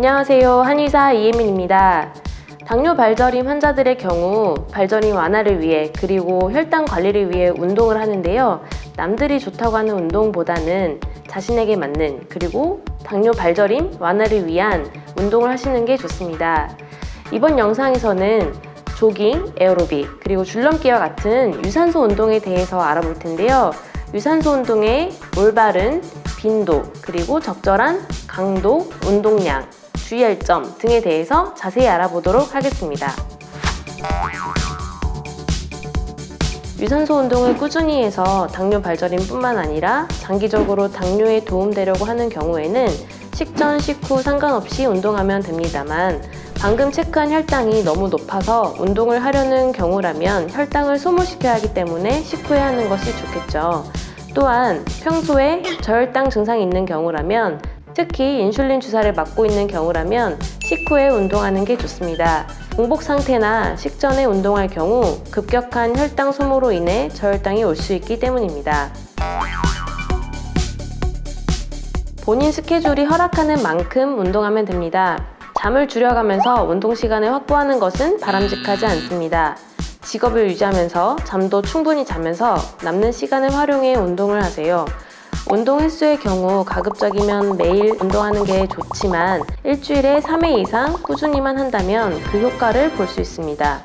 안녕하세요. 한의사 이예민입니다. 당뇨 발저림 환자들의 경우 발저림 완화를 위해 그리고 혈당 관리를 위해 운동을 하는데요. 남들이 좋다고 하는 운동보다는 자신에게 맞는 그리고 당뇨 발저림 완화를 위한 운동을 하시는 게 좋습니다. 이번 영상에서는 조깅, 에어로빅, 그리고 줄넘기와 같은 유산소 운동에 대해서 알아볼 텐데요. 유산소 운동의 올바른 빈도, 그리고 적절한 강도, 운동량, 주의할 점 등에 대해서 자세히 알아보도록 하겠습니다. 유산소 운동을 꾸준히 해서 당뇨 발저림뿐만 아니라 장기적으로 당뇨에 도움되려고 하는 경우에는 식전, 식후 상관없이 운동하면 됩니다만 방금 체크한 혈당이 너무 높아서 운동을 하려는 경우라면 혈당을 소모시켜야 하기 때문에 식후에 하는 것이 좋겠죠. 또한 평소에 저혈당 증상이 있는 경우라면 특히 인슐린 주사를 맞고 있는 경우라면 식후에 운동하는 게 좋습니다. 공복 상태나 식전에 운동할 경우 급격한 혈당 소모로 인해 저혈당이 올 수 있기 때문입니다. 본인 스케줄이 허락하는 만큼 운동하면 됩니다. 잠을 줄여가면서 운동 시간을 확보하는 것은 바람직하지 않습니다. 직업을 유지하면서 잠도 충분히 자면서 남는 시간을 활용해 운동을 하세요. 운동 횟수의 경우 가급적이면 매일 운동하는 게 좋지만 일주일에 3회 이상 꾸준히만 한다면 그 효과를 볼 수 있습니다.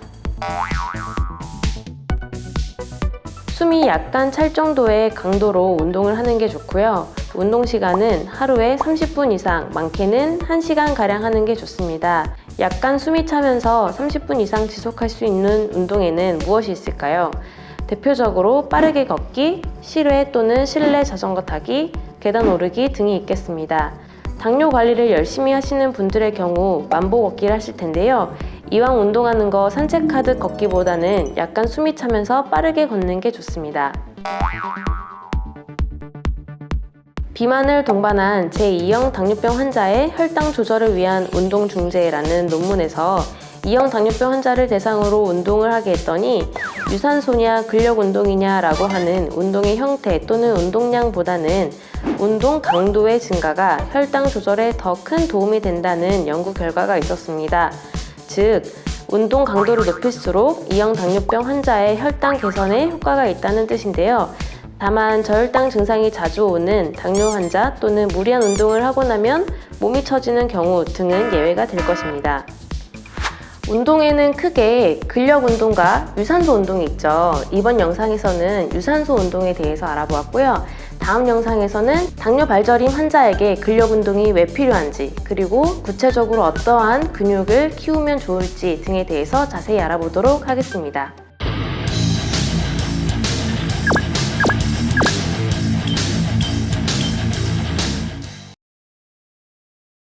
숨이 약간 찰 정도의 강도로 운동을 하는 게 좋고요. 운동 시간은 하루에 30분 이상, 많게는 1시간 가량 하는 게 좋습니다. 약간 숨이 차면서 30분 이상 지속할 수 있는 운동에는 무엇이 있을까요? 대표적으로 빠르게 걷기, 실외 또는 실내 자전거 타기, 계단 오르기 등이 있겠습니다. 당뇨 관리를 열심히 하시는 분들의 경우 만보 걷기를 하실 텐데요. 이왕 운동하는 거 산책하듯 걷기보다는 약간 숨이 차면서 빠르게 걷는 게 좋습니다. 비만을 동반한 제2형 당뇨병 환자의 혈당 조절을 위한 운동 중재라는 논문에서 2형 당뇨병 환자를 대상으로 운동을 하게 했더니 유산소냐 근력 운동이냐라고 하는 운동의 형태 또는 운동량보다는 운동 강도의 증가가 혈당 조절에 더 큰 도움이 된다는 연구 결과가 있었습니다. 즉, 운동 강도를 높일수록 2형 당뇨병 환자의 혈당 개선에 효과가 있다는 뜻인데요. 다만 저혈당 증상이 자주 오는 당뇨 환자 또는 무리한 운동을 하고 나면 몸이 처지는 경우 등은 예외가 될 것입니다. 운동에는 크게 근력 운동과 유산소 운동이 있죠. 이번 영상에서는 유산소 운동에 대해서 알아보았고요. 다음 영상에서는 당뇨 발저림 환자에게 근력 운동이 왜 필요한지, 그리고 구체적으로 어떠한 근육을 키우면 좋을지 등에 대해서 자세히 알아보도록 하겠습니다.